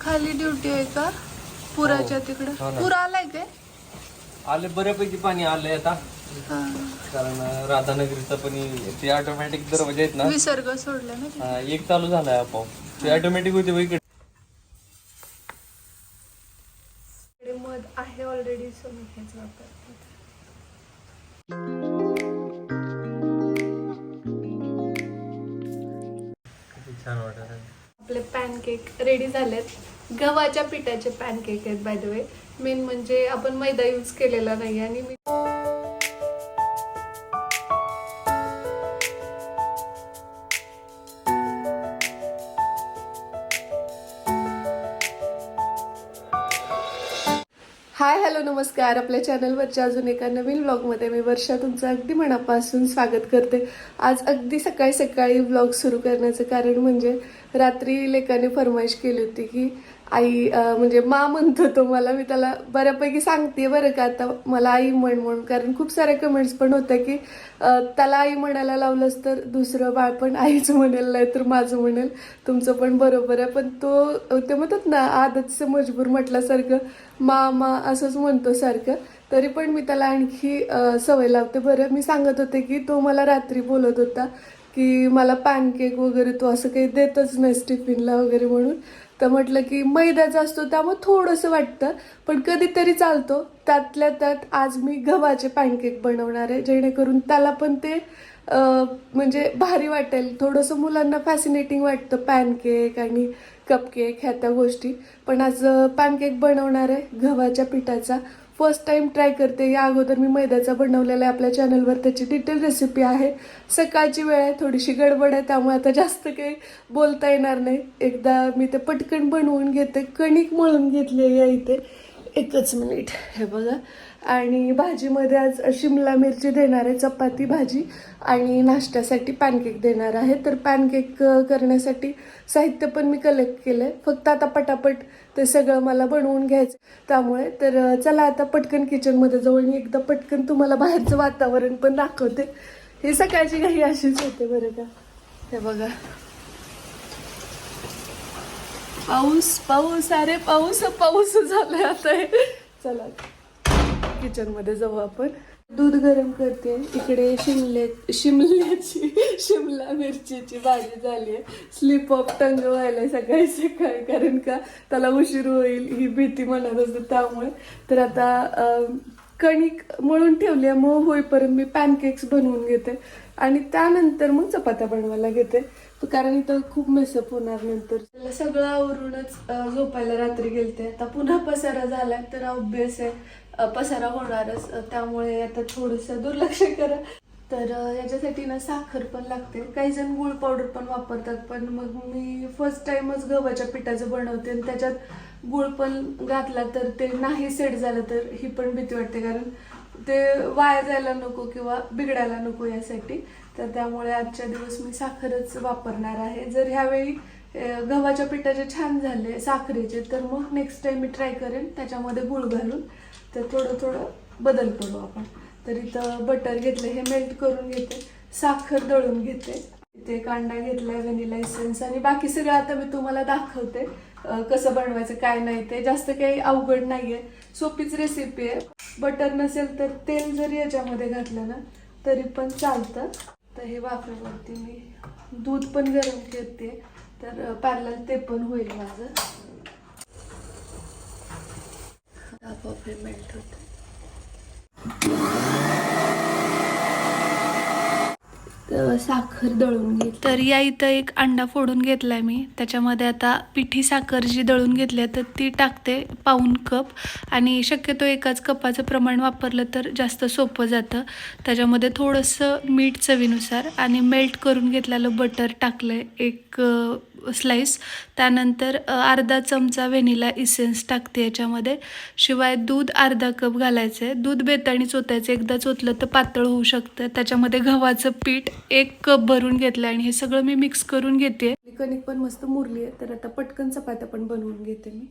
खाली ड्युटी आहे का? पुराच्या तिकडं? हो ना. पूर आलाय काय? आले बऱ्यापैकी पाणी आलंय आता. हा. कारण अं, राधानगरीचं पण ते ऑटोमॅटिक दरवाजे आहेत ना. विसर्ग सोडला ना ते. हा, एक चालू झालाय आपोआप. ते ऑटोमॅटिक होते बघ इकडे. इकडे मध आहे ऑलरेडी सो मी हेच वापरते. किती छान वाटत आहे आपले पॅनकेक रेडी झालेत. गव्हाच्या पिठाचे पॅनकेक आहेत बाय द वे मेन म्हणजे आपण मैदा यूज केलेला नाही आणि मी हाय हॅलो नमस्कार. आपल्या चॅनलवरच्या अजून एका नवीन व्लॉगमध्ये मी वर्षा तुमचं अगदी मनापासून स्वागत करते. आज अगदी सकाळी सकाळी व्लॉग सुरू करण्याचं कारण म्हणजे रात्री लेकाने फरमाईश केली होती की आई म्हणजे मा म्हणतो तो मला मी त्याला बऱ्यापैकी सांगते बरं का. आता मला आई म्हण म्हणून कारण खूप साऱ्या कमेंट्स पण होत्या की त्याला आई म्हणायला लावलंच तर दुसरं बाळ पण आईचं म्हणेल नाही तर माझं म्हणेल. तुमचं पण बरोबर आहे. पण तो ते म्हणतात ना आदतचं मजबूर म्हटल्यासारखं मा मा असंच म्हणतो सारखं. तरी पण मी त्याला आणखी सवय लावते. बरं मी सांगत होते की तो मला रात्री बोलत होता की मला पॅनकेक वगैरे तो असं काही देतच नाही टिफिनला वगैरे म्हणून. तर म्हटलं की मैद्याचा असतो त्यामुळे थोडंसं वाटतं. पण कधीतरी चालतो. त्यातल्या त्यात आज मी गव्हाचे पॅनकेक बनवणार आहे. जेणेकरून त्याला पण ते म्हणजे भारी वाटेल. थोडंसं मुलांना फॅसिनेटिंग वाटतं पॅनकेक आणि कपकेक ह्या त्या गोष्टी. पण आज पॅनकेक बनवणार आहे गव्हाच्या पिठाचा. फर्स्ट टाइम ट्राय करते. या अगोदर मी मैद्याचा बनवलेला आहे. आपल्या चॅनलवर त्याची डिटेल रेसिपी आहे. सकाळची वेळ आहे. थोडीशी गडबड आहे. त्यामुळे आता जास्त काही बोलता येणार नाही. एकदा मी ते पटकन बनवून घेते. कणिक मळून घेतले आहे इथे. एकच मिनिट. हे बघा. आणि भाजीमध्ये आज शिमला मिरची देणार आहे चपाती भाजी आणि नाश्त्यासाठी पॅनकेक देणार आहे. तर पॅनकेक करण्यासाठी साहित्य पण मी कलेक्ट केलं आहे फक्त आता पटापट ते सगळं मला बनवून घ्यायचं त्यामुळे तर चला आता पटकन किचनमध्ये जवळ मी एकदा पटकन तुम्हाला बाहेरचं वातावरण पण दाखवते. हे सकाळची काही अशीच होते बरं का. हे बघा. पाऊस पाऊस. अरे पाऊस पाऊस झालाय आता. चला. किचनमध्ये जाऊ आपण. दूध गरम करते. इकडे शिमले शिमल्याची शिमला मिरचीची भाजी झाली आहे. स्लिप ऑफ टंग व्हायला सकाळी सकाळी कारण का त्याला उशीर होईल ही भीती म्हणत असते त्यामुळे. तर आता कणिक मळून ठेवली आहे. मग होईपर्यंत मी पॅनकेक्स बनवून घेते. आणि त्यानंतर मग चपात्या बनवायला घेते. कारण इथं खूप मेसअप होणार नंतर. त्याला सगळं आवरूनच झोपायला रात्री गेलते. आता पुन्हा पसारा झालाय तर ऑब्विस आहे. पसारा होणारच त्यामुळे आता थोडस दुर्लक्ष करा. तर याच्यासाठी ना साखर पण लागते. काही जण गुळ पावडर पण वापरतात पण मग मी फर्स्ट टाइमच गव्हाच्या पिठाचं बनवते आणि त्याच्यात गुळ पण घातला तर ते नाही सेट झालं तर ही पण भीती वाटते कारण ते वाया जायला नको किंवा बिघडायला नको यासाठी. तर त्यामुळे आजच्या दिवस मी साखरच वापरणार आहे. जर ह्यावेळी गव्हाच्या पिठाचे छान झाले साखरेचे तर मग नेक्स्ट टाइम मी ट्राय करेन त्याच्यामध्ये गुळ घालून. तर थोडं थोडं बदल करू आपण. तर इथं बटर घेतलं हे मेल्ट करून घेते साखर दळून घेते. इथे कांदा घेतलाय व्हॅनिला इसेन्स आणि बाकी सगळं आता मी तुम्हाला दाखवते कसं बनवायचं काय नाही ते. जास्त काही अवघड नाही आहे सोपीच रेसिपी आहे. बटर नसेल तर तेल जरी याच्यामध्ये घातलं ना तरी पण चालतं. तर हे वाफेवरती मी दूध पण गरम करते. तर पार्लर ते पण होईल माझं. आपोआप मेल्ट होतं साखर दळून घेत तर या इथं एक अंडा फोडून घेतलाय मी. त्याच्यामध्ये आता पिठी साखर जी दळून घेतली आहे तर ती टाकते पाऊन कप. आणि शक्यतो एकाच कपाचं प्रमाण वापरलं तर जास्त सोपं जातं. त्याच्यामध्ये थोडंसं मीठ चवीनुसार आणि मेल्ट करून घेतलेलं बटर टाकलंय. एक स्लाईस त्यानंतर अर्धा चमचा व्हेनिला इसेन्स टाकते याच्यामध्ये. शिवाय दूध अर्धा कप घालायचं. आहे दूध बेताणी चोतायचं एकदा चोतलं तर पातळ होऊ शकतं. त्याच्यामध्ये गव्हाचं पीठ एक कप भरून घेतलं आणि हे सगळं मी मिक्स करून घेते. कणिक पण मस्त मुरली आहे. तर आता पटकन चपात्या पण बनवून घेते मी.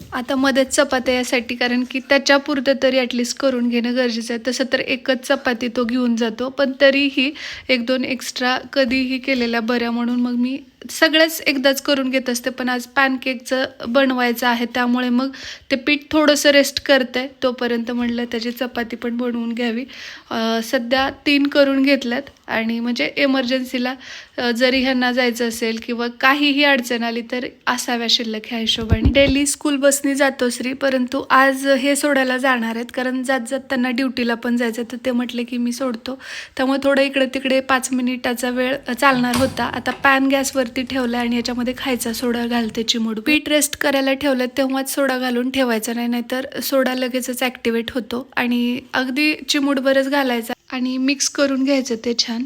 आता मध्येच चपात्या यासाठी कारण की त्याच्यापुरतं तरी ॲटलिस्ट करून घेणं गरजेचं आहे. तसं तर एकच चपाती तो घेऊन जातो पण तरीही एक दोन एक्स्ट्रा कधीही केलेल्या बऱ्या म्हणून मग मी सगळ्याच एकदाच करून घेत असते. पण आज पॅनकेकचं बनवायचं आहे त्यामुळे मग ते पीठ थोडंसं रेस्ट करते तोपर्यंत म्हटलं त्याची चपाती पण बनवून घ्यावी. सध्या तीन करून घेतल्यात. आणि म्हणजे एमर्जन्सीला जरी ह्यांना जायचं असेल किंवा काहीही अडचण आली तर असाव्या शिल्लक ह्या हिशोबाने. डेली स्कूल बसनी जातो श्री परंतु आज हे सोडायला जाणार आहेत. कारण जात जात त्यांना ड्युटीला पण जायचं तर ते म्हटले की मी सोडतो. त्यामुळे थोडं इकडे तिकडे पाच मिनिटाचा वेळ चालणार होता. आता पॅन गॅसवरती ठेवला आणि याच्यामध्ये खायचा सोडा घालते चिमूड पीठ रेस्ट करायला ठेवलं तेव्हाच सोडा घालून ठेवायचा नाही नाहीतर सोडा लगेचच ॲक्टिवेट होतो. आणि अगदी चिमूडभरच घालायचा आणि मिक्स करून घ्यायचं ते छान.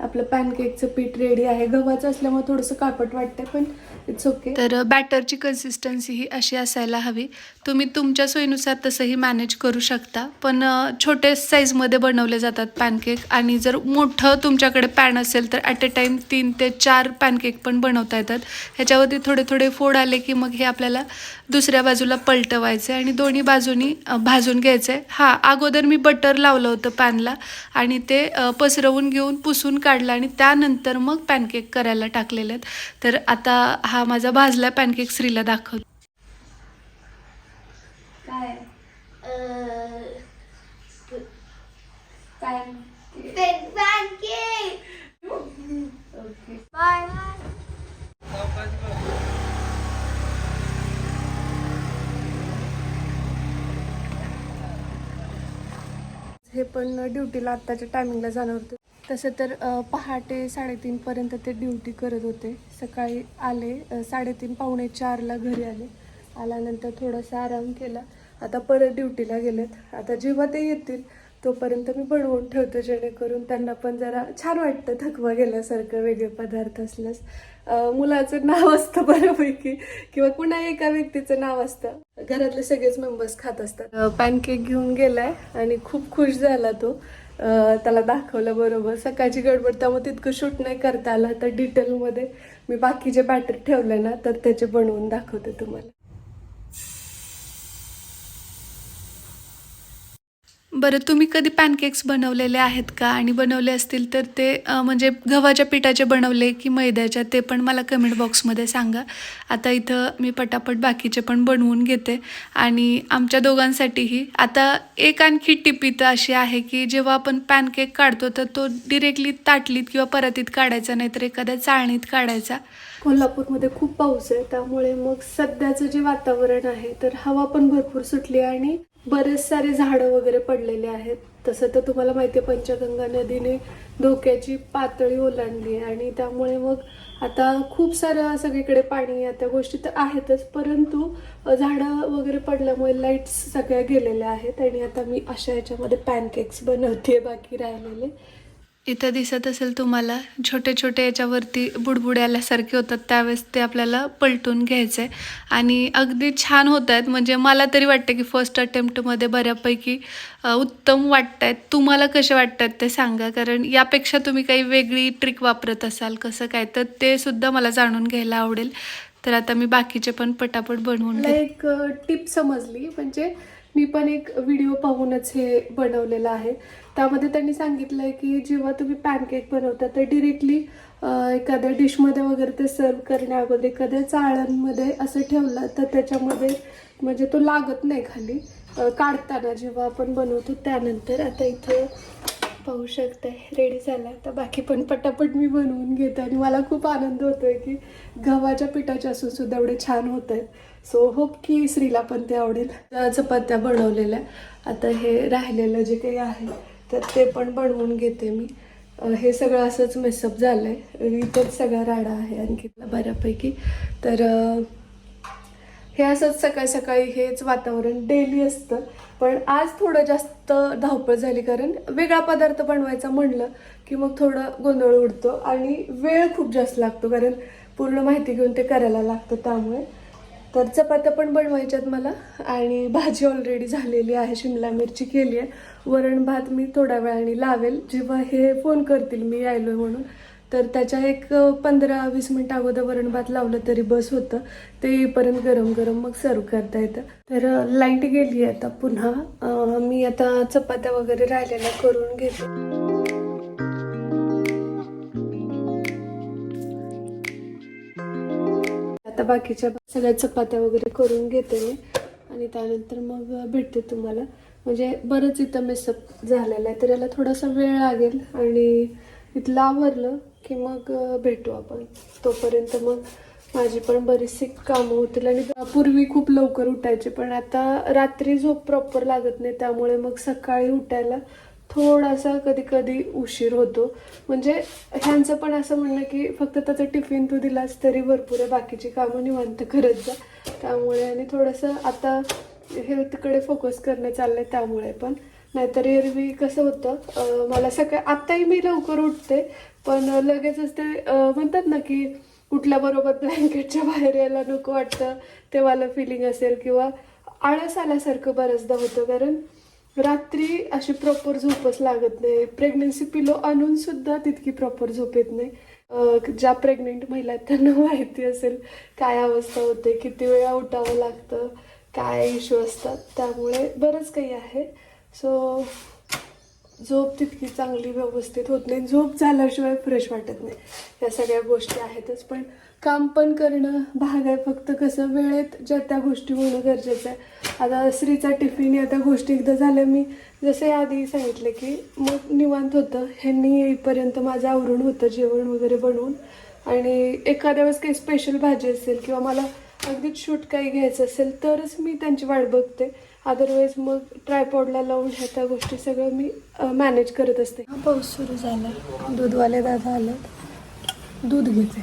आपलं पॅनकेकचं पीठ रेडी आहे. गव्हाचं असल्यामुळे थोडंसं कापट वाटतंय पण इट्स ओके तर बॅटरची कन्सिस्टन्सी ही अशी असायला हवी. तुम्ही तुमच्या सोयीनुसार तसंही मॅनेज करू शकता. पण छोटे साईजमध्ये बनवले जातात पॅनकेक आणि जर मोठं तुमच्याकडे पॅन असेल तर ॲट अ टाईम तीन ते चार पॅनकेक पण बनवता येतात. ह्याच्यावरती थोडे थोडे फोड आले की मग हे आपल्याला दुसऱ्या बाजूला पलटवायचे आणि दोन्ही बाजूनी भाजून घ्यायचे हां अगोदर मी बटर लावलं होतं पॅनला आणि ते पसरवून घेऊन पुसून काढलं आणि त्यानंतर मग पॅनकेक करायला टाकलेले आहेत. तर आता हा माझा भाजला पॅनकेक श्रीला दाखवतो. काय! ओके. हे पण ड्युटीला आत्ताच्या टायमिंगला जाणार होते. तसं तर पहाटे साडेतीनपर्यंत ते ड्युटी करत होते. सकाळी आले साडेतीन पावणे चारला घरी आले. आल्यानंतर थोडासा आराम केला. आता परत ड्युटीला गेलेत. आता जेव्हा ते येतील तोपर्यंत मी बनवून ठेवते जेणेकरून त्यांना पण जरा छान वाटतं थकवा गेल्यासारखं वेगळे पदार्थ असल्यास. मुलाचं नाव असतं बऱ्यापैकी किंवा कुणा एका व्यक्तीचं नाव असतं. घरातले सगळेच मेंबर्स खात असतात. पॅनकेक घेऊन गेलाय आणि खूप खुश झाला तो. त्याला दाखवलं बरोबर. सकाळची गडबड त्यामुळे तितकं शूट नाही करता आलं. तर डिटेलमध्ये मी बाकीचे बॅटर ठेवले ना तर त्याचे बनवून दाखवते तुम्हाला. बरं तुम्ही कधी पॅनकेक्स बनवलेले आहेत का? आणि बनवले असतील तर ते म्हणजे गव्हाच्या पिठाचे बनवले की मैद्याच्या ते पण मला कमेंट बॉक्समध्ये सांगा. आता इथं मी पटापट बाकीचे पण बनवून घेते. आणि आमच्या दोघांसाठीही आता एक आणखी टिप इथं अशी आहे की जेव्हा आपण पॅनकेक काढतो तर तो डिरेक्टली ताटलीत किंवा परातीत काढायचा नाही तर एखाद्या चाळणीत काढायचा. कोल्हापूरमध्ये खूप पाऊस आहे त्यामुळे मग सध्याचं जे वातावरण आहे तर हवा पण भरपूर सुटली आहे आणि बरेच सारे झाडं वगैरे पडलेले आहेत. तसं तर तुम्हाला माहिती आहे पंचगंगा नदीने धोक्याची पातळी ओलांडली आहे आणि त्यामुळे मग आता खूप सारं सगळीकडे पाणी या त्या गोष्टी तर आहेतच. परंतु झाडं वगैरे पडल्यामुळे लाईट्स सगळ्या गेलेल्या आहेत आणि आता मी अशा ह्याच्यामध्ये पॅनकेक्स बनवते बाकी राहिलेले. इथं दिसत असेल तुम्हाला छोटे छोटे याच्यावरती बुडबुडे आल्यासारखे होतात त्यावेळेस ते आपल्याला पलटून घ्यायचे आणि अगदी छान होत आहेत म्हणजे मला तरी वाटतं की फर्स्ट अटेम्प्टमध्ये बऱ्यापैकी उत्तम वाटत आहेत तुम्हाला कसे वाटतात ते सांगा कारण यापेक्षा तुम्ही काही वेगळी ट्रिक वापरत असाल कसं काय तर ते सुद्धा मला जाणून घ्यायला आवडेल. तर आता मी बाकीचे पण पटापट बनवून एक टिप समजली म्हणजे मी पण एक व्हिडिओ पाहूनच हे बनवलेलं आहे. त्यामध्ये त्यांनी सांगितलंय की जेव्हा तुम्ही पॅनकेक बनवता तर डिरेक्टली एखाद्या डिशमध्ये वगैरे ते सर्व करण्या अगोदर एखाद्या चाळणमध्ये असं ठेवलं तर त्याच्यामध्ये म्हणजे तो लागत नाही खाली. काढताना जेव्हा आपण बनवतो त्यानंतर आता इथं पाहू शकते रेडी झाला. तर बाकी पण पटापट मी बनवून घेते आणि मला खूप आनंद होतो आहे की गव्हाच्या पिठाचे असून सुद्धा एवढे छान होत आहेत सो होप की श्रीला पण ते आवडेल. चपात्या बनवलेल्या आता हे राहिलेलं जे काही आहे तर ते पण बनवून घेते मी. हे सगळं असंच मेसअप झालं आहे इथंच सगळा राडा आहे आणखी बऱ्यापैकी. तर हे असंच सकाळी सकाळी हेच वातावरण डेली असतं. पण आज थोडं जास्त धावपळ झाली कारण वेगळा पदार्थ बनवायचा म्हणलं की मग थोडं गोंधळ उडतो आणि वेळ खूप जास्त लागतो कारण पूर्ण माहिती घेऊन ते करायला लागतं त्यामुळे. तर चपात्या पण बनवायच्यात मला. आणि भाजी ऑलरेडी झालेली आहे शिमला मिरची केली आहे. वरण भात मी थोड्या वेळाने लावेल. जेव्हा हे फोन करतील मी यायलो म्हणून. तर त्याच्या एक पंधरा वीस मिनिट अगोदर वरण भात लावलं तरी बस होतं. ते येईपर्यंत गरम गरम मग सर्व करता येतं. तर लाइट गेली आता पुन्हा. मी आता चपात्या वगैरे राहिलेल्या करून घेते. आता बाकीच्या सगळ्या चपात्या वगैरे करून घेते मी. आणि त्यानंतर मग भेटते तुम्हाला. म्हणजे बरंच इथं मेसअप झालेलं आहे तर याला थोडासा वेळ लागेल आणि इथलं आवरलं की मग भेटू आपण. तोपर्यंत मग माझी पण बरीचशी कामं होतील आणि पूर्वी खूप लवकर उठायचे पण आता रात्री झोप प्रॉपर लागत नाही त्यामुळे मग सकाळी उठायला थोडासा कधी कधी उशीर होतो. म्हणजे ह्यांचं पण असं म्हणणं की फक्त त्याचा टिफिन तू दिलास तरी भरपूर आहे बाकीची कामं निवांत करत जा. त्यामुळे आणि थोडंसं आता हेल्थकडे फोकस करणं चाललंय त्यामुळे पण. नाहीतर एरवी कसं होतं मला सकाळी आत्ताही मी लवकर उठते पण लगेचच ते म्हणतात ना की उठल्याबरोबर ब्लँकेटच्या बाहेर यायला नको वाटतं ते मला फिलिंग असेल किंवा आळस आल्यासारखं बऱ्याचदा होतं. कारण रात्री अशी प्रॉपर झोपच लागत नाही. प्रेग्नन्सी पिलो आणून सुद्धा तितकी प्रॉपर झोप येत नाही. ज्या प्रेग्नेंट महिला आहेत त्यांना माहिती असेल काय अवस्था होते किती वेळा उठावं लागतं काय इश्यू असतात. त्यामुळे बरंच काही आहे. सो झोप तितकी चांगली व्यवस्थित होत नाही. झोप झाल्याशिवाय फ्रेश वाटत नाही. या सगळ्या गोष्टी आहेतच. पण काम पण करणं भाग आहे फक्त. कसं वेळेत ज्या त्या गोष्टी होणं गरजेचं आहे. आता स्त्रीचा टिफिन या त्या गोष्टी एकदा झाल्या मी जसं आधी सांगितले की मग निवांत होतं. ह्यांनी येईपर्यंत माझं आवरून होतं जेवण वगैरे बनवून. आणि एखाद्या वेळेस काही स्पेशल भाजी असेल किंवा मला अगदीच शूट काही घ्यायचं असेल तरच मी त्यांची वाट बघते. अदरवाईज मग ट्रायपॉडला लावून ह्या त्या गोष्टी सगळं मी मॅनेज करत असते. हा पाऊस सुरू झाला. दूधवाले दादा आलं दूध घेते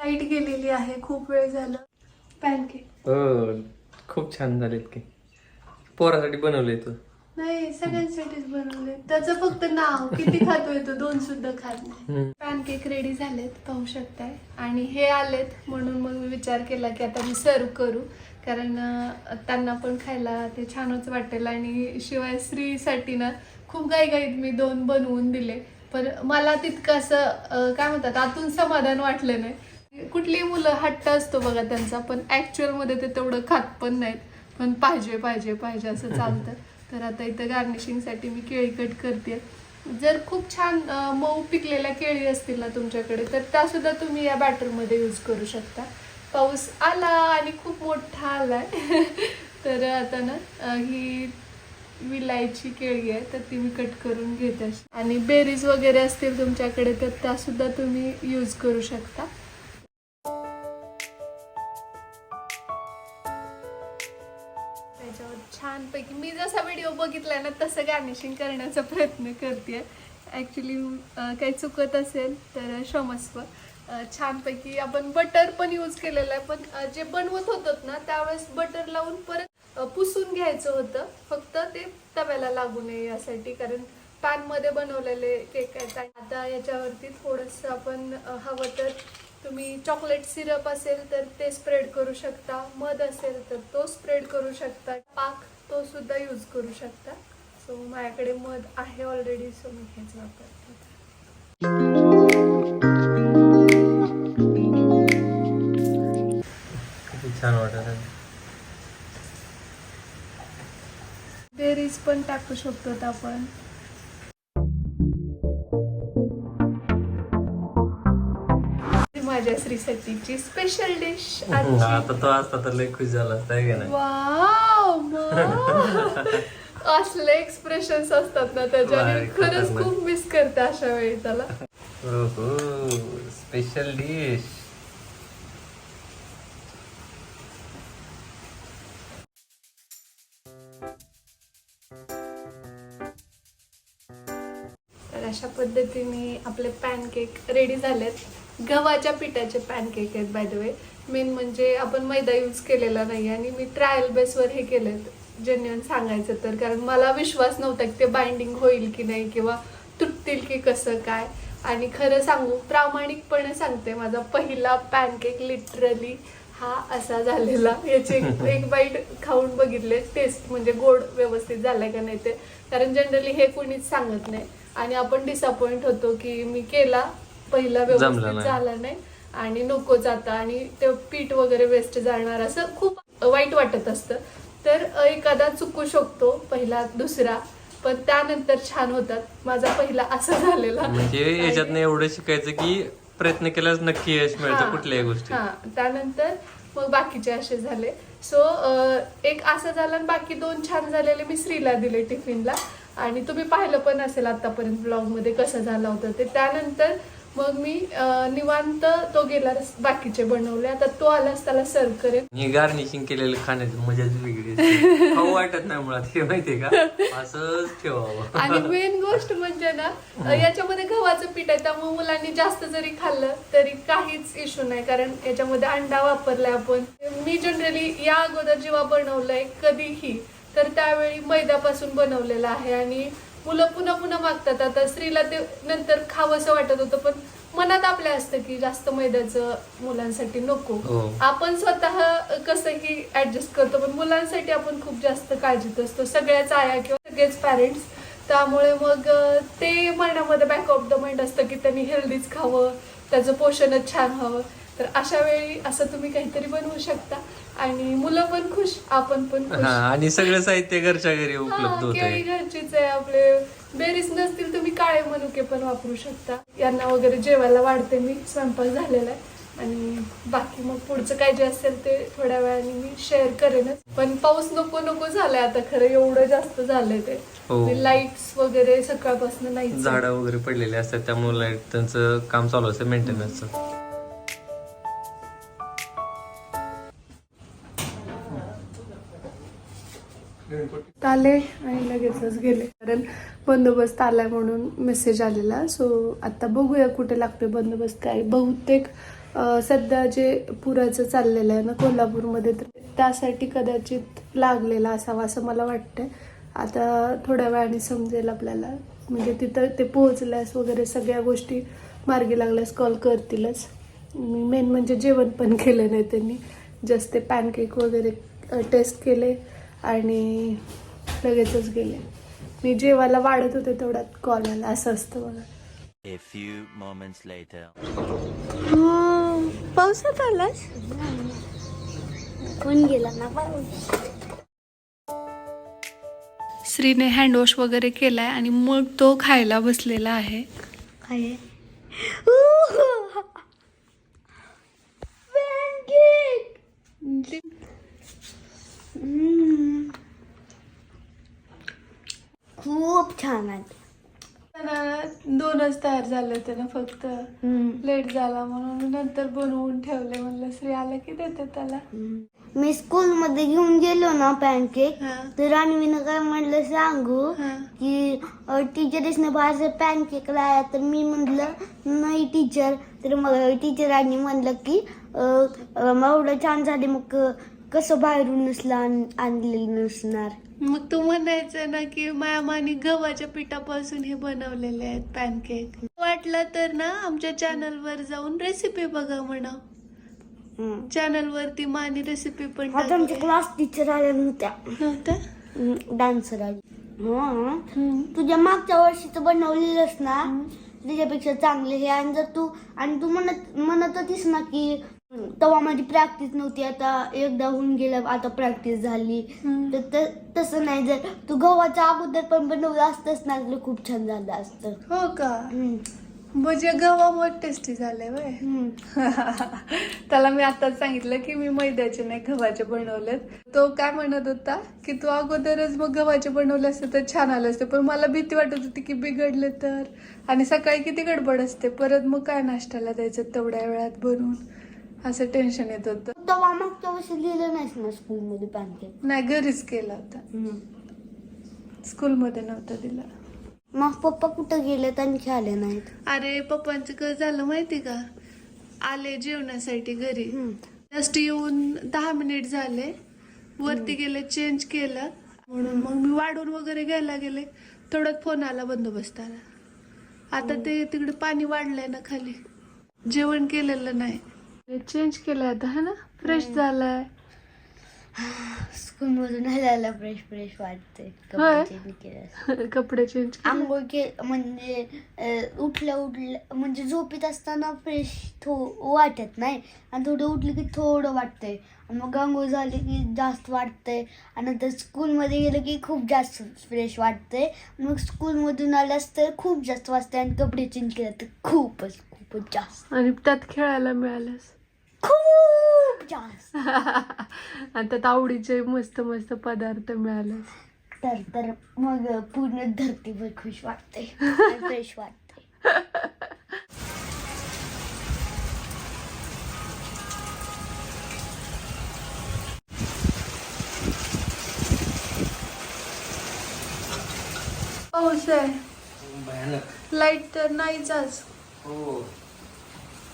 लाइट गेलेली आहे. खूप वेळ झाला. पॅनकेक हो खूप छान झालेत की. पोरासाठी बनवलंय तू. नाही सगळ्यांसाठीच बनवले त्याचं फक्त नाव. किती खातोय तो? दोन सुद्धा खात नाही. पॅनकेक रेडी झालेत पाहू शकताय. आणि हे आलेत म्हणून मग मी विचार केला की आता मी सर्व करू. कारण त्यांना पण खायला ते छानच वाटेल. आणि शिवाय स्त्रीसाठी ना खूप घाईघाईत मी दोन बनवून दिले. पण मला तितकं असं काय म्हणतात आतून समाधान वाटलं नाही. कुठली मुलं हट्ट असतो बघा त्यांचा पण ऍक्च्युअलमध्ये ते तेवढं खात पण नाहीत. पण पाहिजे पाहिजे पाहिजे असं चालतं. तर आता इथं गार्निशिंगसाठी मी केळी कट करते. जर खूप छान मऊ पिकलेल्या केळी असतील ना तुमच्याकडे तर त्या सुद्धा तुम्ही या बॅटरमध्ये यूज करू शकता. पाऊस आला आणि खूप मोठा आलाय. तर आता ना ही विलायची केळी आहे तर ती मी कट करून घेते आणि बेरीज वगैरे असतील तुमच्याकडे तर त्या सुद्धा तुम्ही यूज करू शकता. छानपैकी. मी जसा व्हिडिओ बघितलाय ना तसं गार्निशिंग करण्याचा प्रयत्न करते ॲक्च्युली काही चुकत असेल तर क्षमस्व. छानपैकी आपण बटर पण यूज केलेलं आहे. पण जे बनवत होतं ना त्यावेळेस बटर लावून परत पुसून घ्यायचं होतं. फक्त ते तव्याला लागू नये यासाठी. कारण पॅनमध्ये बनवलेले केक आहेत आता याच्यावरती थोडंसं आपण हवं तर तुम्ही चॉकलेट सिरप असेल तर ते स्प्रेड करू शकता. मध असेल तर तो स्प्रेड करू शकता. पाक तो सुद्धा यूज करू शकता. सो माझ्याकडे मध आहे ऑलरेडी सो मी हेच वापरते. किती छान वाटत आहे बेरीज पण टाकू शकतो आपण. माझ्या श्रीसाठीची स्पेशल डिश आता तो असता तर लय खुश झाला असता. असले एक्सप्रेशन असतात ना त्याच्याने भारी, खरंच. खूप मिस करते अशा वेळी त्याला. स्पेशल डिश तर अशा पद्धतीने आपले पॅनकेक रेडी झालेत. गव्हाच्या पिठाचे पॅनकेक आहेत बाय द वे मेन म्हणजे आपण मैदा यूज केलेला नाही आणि मी ट्रायल बेसवर हे केलेत. जेन्युअन सांगायचं तर. कारण मला विश्वास नव्हता की ते बाइंडिंग होईल की नाही किंवा तुटतील की कसं काय. आणि खरं सांगू प्रामाणिकपणे सांगते माझा पहिला पॅनकेक लिटरली हा असा झालेला. याचे एक- बाईट खाऊन बघितले. टेस्ट म्हणजे गोड व्यवस्थित झालाय का नाही ते. कारण जनरली हे कोणीच सांगत नाही. आणि आपण डिसअपॉइंट होतो की मी केला पहिला व्यवस्थित. झाला नाही. आणि नकोच आता आणि ते पीठ वगैरे वेस्ट जाणार असं खूप वाईट वाटत असतं. तर एखादा चुकू शकतो पहिला दुसरा. पण त्यानंतर छान होतात. माझा पहिला असा झालेला. म्हणजे याच्यातनं एवढं शिकायचं की प्रयत्न केल्यास नक्की यश. मिळतं कुठल्याही गोष्टी हा. त्यानंतर मग बाकीचे असे झाले. सो एक असं झालं आणि बाकी दोन छान झालेले मी श्रीला दिले टिफिनला. आणि तुम्ही पाहिलं पण असेल आतापर्यंत ब्लॉगमध्ये कसं झालं होतं ते. त्यानंतर मग मी निवांत तो गेला बाकीचे बनवले. आता तो आलास त्याला सर्व करेन. ही गार्निशिंग केलेलं खाण्याची मजाच वेगळी. खाऊ वाटत नाही मुळात हे माहितीये का? असंच ठेवावं. आणि मेन गोष्ट म्हणजे ना याच्यामध्ये गव्हाचं पीठ आहे त्यामुळे मुलांनी जास्त जरी खाल्लं तरी काहीच इश्यू नाही. कारण याच्यामध्ये अंडा वापरलाय आपण. मी जनरली या अगोदर जेव्हा बनवलंय कधीही तर त्यावेळी मैद्यापासून बनवलेलं आहे. आणि मुलं पुन्हा पुन्हा मागतात. आता स्त्रीला ते नंतर खावंसं वाटत होतं पण मनात आपल्या असतं की जास्त मैद्याचं मुलांसाठी नको. हो. आपण स्वतः कसंही ऍडजस्ट करतो पण मुलांसाठी आपण खूप जास्त काळजीत असतो. सगळ्याच आया किंवा सगळेच पॅरेंट्स त्यामुळे मग अं, ते मनामध्ये बॅक ऑफ द माइंड असतं की त्यांनी हेल्दीच खावं त्याचं पोषणच छान व्हावं तर अशा वेळी असं तुम्ही काहीतरी बनवू शकता. आणि मुलं पण खुश आपण पण खुश. हा आणि सगळं साहित्य घरच्या घरी उपलब्ध हा, होत केळी घरचीच आहे आपले. बेरीज नसतील तुम्ही काळे मनुके पण वापरू शकता. यांना वगैरे जेवायला वाढते मी स्वयंपाक झालेला आहे. आणि बाकी मग पुढचं काय जे असेल ते थोड्या वेळाने मी शेअर करेनच. पण पाऊस नको नको झालाय आता खरं एवढं जास्त झालंय ते. हो. लाईट्स वगैरे सकाळपासून नाही झाडं वगैरे पडलेले असतात त्यामुळे लाइट त्यांचं काम चालू असतं मेंटेनन्सचं आले आणि लगेचच गेले. कारण बंदोबस्त आलाय म्हणून मेसेज आलेला. सो आता बघूया कुठे लागतोय बंदोबस्त काय. बहुतेक सध्या जे पुराचं चाललेलं आहे ना कोल्हापूरमध्ये तर त्यासाठी कदाचित लागलेला असावा असं मला वाटतंय. आता थोड्या वेळाने समजेल आपल्याला. म्हणजे तिथं ते पोहोचल्यास वगैरे सगळ्या गोष्टी मार्गी लागल्यास कॉल करतीलच. मेन म्हणजे जेवण पण केलं नाही त्यांनी. जस्ट ते पॅनकेक वगैरे टेस्ट केले. आणि लगेचच गेले मी जेवायला वाढत होते तेवढ्यात कॉल आला असं असतं बघा A few moments later. पावसात आलास कोण गेला ना पाऊस श्रीने हँडवॉश वगैरे केलाय आणि मग तो खायला बसलेला आहे काय आहे? Pancake! खूप छान आहे दोनच तयार झाले होते ना फक्त. लेट झाला म्हणून नंतर बनवून ठेवले म्हणलं श्री आला की देते त्याला मी स्कूल मध्ये घेऊन गेलो ना पॅनकेक. तर रणवीनं काय म्हणलं सांगू. की टीचर्सने बाहेरचं पॅनकेक लाया तर मी म्हणलं नाही टीचर तर मग टीचरांनी म्हणलं की एवढं छान झाले मग कसं बाहेरून नसलं आण- आणलेलं नसणार मग तू म्हणायचं ना की मामाने गव्हाच्या पिठापासून हे बनवलेले आहेत पॅनकेक. वाटलं तर ना आमच्या चॅनलवर जाऊन रेसिपी बघा म्हणा. हम्म. चॅनल वरती मानी रेसिपी पण आता आमच्या क्लास टीचर आल्या नव्हत्या. नव्हतं डान्सर आली. तुझ्या मागच्या वर्षीचं बनवलेलंस ना त्याच्यापेक्षा चांगले हे. आणि जर तू आणि तू म्हणत म्हणत होतीस ना की तेव्हा माझी प्रॅक्टिस नव्हती. आता एकदा होऊन गेलं आता प्रॅक्टिस झाली. तर त- तसं नाही जर तू गव्हाच्या अगोदर पण बनवलं असतंस ना तर खूप छान झालं असतं. हो का? हम्म. म्हणजे गव्हामुळे टेस्टी झाले वय हम्म. त्याला मी आताच सांगितलं की मी मैद्याचे नाही गव्हाचे बनवलेत. तो काय म्हणत होता की तू अगोदरच मग गव्हाचे बनवले असते तर छान आले असते. पण मला भीती वाटत होती की बिघडले तर. आणि सकाळी किती गडबड असते. परत मग काय नाश्त्याला द्यायचं तेवढ्या वेळात बनवून. असं टेन्शन येत होतं. तेव्हा मागच्या वर्षी लिहिलं नाहीस ना स्कूलमध्ये पॅनकेक नाही घरीच केला होता. स्कूलमध्ये नव्हता दिला. मग पप्पा कुठं गेले आणखी आले नाहीत? अरे पप्पांचं काय झालं माहिती का? आले जेवणासाठी घरी. हम्म. जस्ट येऊन दहा मिनिट झाले. वरती गेले चेंज केलं. म्हणून मग मी वाढून वगैरे घ्यायला गेले. थोड्यात फोन आला बंदोबस्त आला आता ते तिकडे पाणी वाढलंय ना खाली. जेवण केलेलं नाही. चेंज केलंय आता है ना? फ्रेश झालाय. स्कूल मधून आल्याला फ्रेश फ्रेश वाटते होय? कपडे केल्यास. कपडे चेंज आंघोळ के म्हणजे अं, उठल्या उठल्या म्हणजे झोपेत असताना फ्रेश थो वाटत नाही. आणि थोडं उठलं की थोडं वाटतंय. आणि मग आंघोळ झाली की जास्त वाटतंय. आणि नंतर स्कूलमध्ये गेलं की खूप जास्त फ्रेश वाटतंय. मग स्कूलमधून आल्यास तर खूप जास्त वाजतंय. आणि कपडे चेंज केले तर खूपच खूपच जास्त. आणि त्यात खेळायला मिळालंस खूप जास्त आणि त्यात आवडीचे मस्त मस्त पदार्थ मिळाले. तर तर मग पूर्ण धरतीवर खुश वाटते. फ्रेश वाटते. पाऊस आहे. भयानक. लाइट तर नाहीच आज. हो.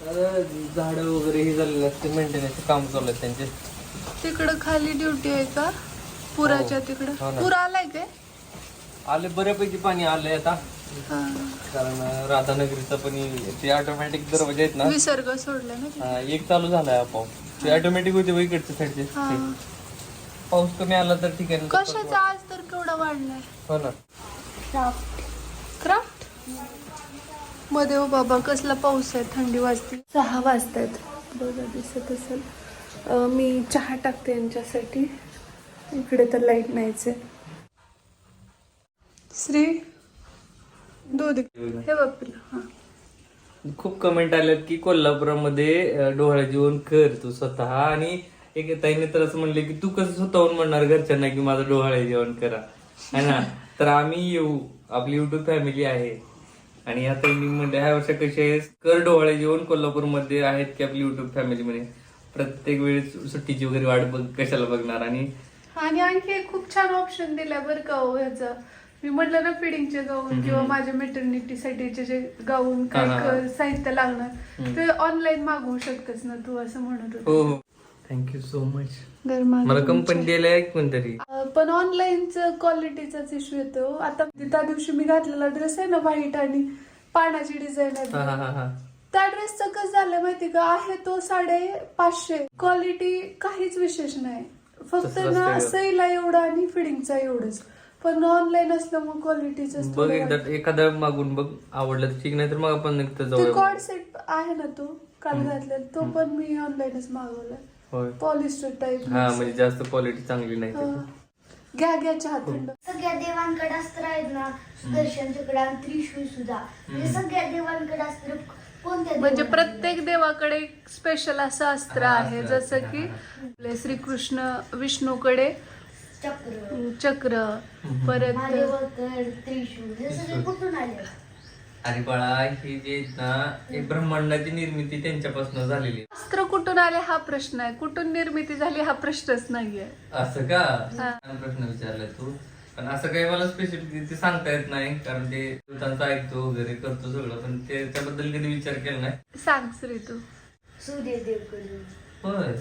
झाड वगैरे हे झालेलं असते मेंटेनन्स काम चालू आहे त्यांचे. तिकडं खाली ड्युटी आहे का? पुराच्या हो. तिकडं? हो ना. पूर आलाय काय? आले बऱ्यापैकी पाणी आलंय आता. हा. कारण राधानगरीचा पण ते ऑटोमॅटिक दरवाजे आहेत ना. विसर्ग सोडला ना. हा, एक चालू झालाय आपोआप. ते ऑटोमॅटिक होते वय इकडचे साईडचे. हा. पाऊस कमी आला तर ठीक आहे नाही तर कशाचा आज तर केवढा वाढलाय? हो ना. क्राफ्ट मध्ये हो बाबा कसला पाऊस आहे? थंडी वाजते. सहा वाजतायत. बघा दिसत असेल. मी चहा टाकते यांच्यासाठी. इकडे तर लाइट नाहीच आहे. श्री दूध. हे बापलं हा. खूप कमेंट आल्यात की कोल्हापुरामध्ये डोहाळे जेवण कर तू स्वतः. आणि एक ताईने तर असं म्हणले की तू कसं स्वतःहून म्हणणार घरच्यांना की माझं डोहाळे जेवण करा. है ना? तर आम्ही येऊ. आपली युट्यूब फॅमिली आहे. आणि या ताईंनी म्हणजे ह्या वर्षा कसे आहे, कर डोहाळे जेवण कोल्हापूरमध्ये आहेत की आपली युट्यूब फॅमिलीमध्ये प्रत्येक वेळेस सुट्टीची वगैरे वाट बघ कशाला बघणार? आणि आणि आणखी एक खूप छान ऑप्शन दिलाय बरं का हो ह्याचं. मी म्हटलं ना फिडिंगचे गाऊन किंवा माझ्या मेटर्निटीसाठीचे जे गाऊन. काय साहित्य लागणार ते ऑनलाईन मागवू शकतेस ना तू असं म्हणत होते. हो हो. थँक्यू सो मच मला कंपनी आहे कोणतरी पण ऑनलाईनच क्वालिटीचाच इश्यू येतो. आता त्या दिवशी मी घातलेला ड्रेस आहे ना व्हाईट आणि पानाची डिझाईन आहे. हा हा हा हा. त्या ड्रेसचं कसं झालं माहिती का? आहे तो साडे पाचशे क्वालिटी काहीच विशेष नाही. फक्त ना. सईला एवढं आणि फिडिंगचा एवढंच. पण ऑनलाईन असल्यामुळे क्वालिटीच बघ एकदा एखादा मागून बघ. आवडलं तर ठीक नाही तर मग आपण कॉड सेट आहे ना तो काल घातलेला. तो पण मी ऑनलाईनच मागवला होय. पॉलिस्टर टाईप हा म्हणजे जास्त क्वालिटी चांगली नाही त्याची. घ्या घ्या चहा थंड. सगळ्या देवांकडे अस्त्र आहेत ना सुदर्शन चक्र आणि त्रिशूळ सुद्धा. म्हणजे सगळ्या देवांकडे अस्त्र कोणत्या म्हणजे देवांकडे? प्रत्येक देवाकडे स्पेशल असं अस्त्र हा, आहे अस्त्र जसं असतं, की हा, हा. आपले श्रीकृष्ण विष्णूकडे चक्र. चक्र परत महादेवाकडे त्रिशूळ हे सगळे कुठून आले? अरे बाळा हे जे आहेत ना हे ब्रह्मांडाची निर्मिती त्यांच्यापासून झालेली आहे. अस्त्र कुठून आले हा प्रश्न आहे? कुठून निर्मिती झाली हा प्रश्नच नाहीये. असं का? हा. छान प्रश्न विचारलाय तू. पण असं काही मला स्पेसिफिक ते सांगता येत नाही कारण ते त्यांचं ऐकतो वगैरे करतो सगळं पण ते त्याबद्दल कधी विचार केला नाही? सांग श्री तू. सूर्यदेव होय.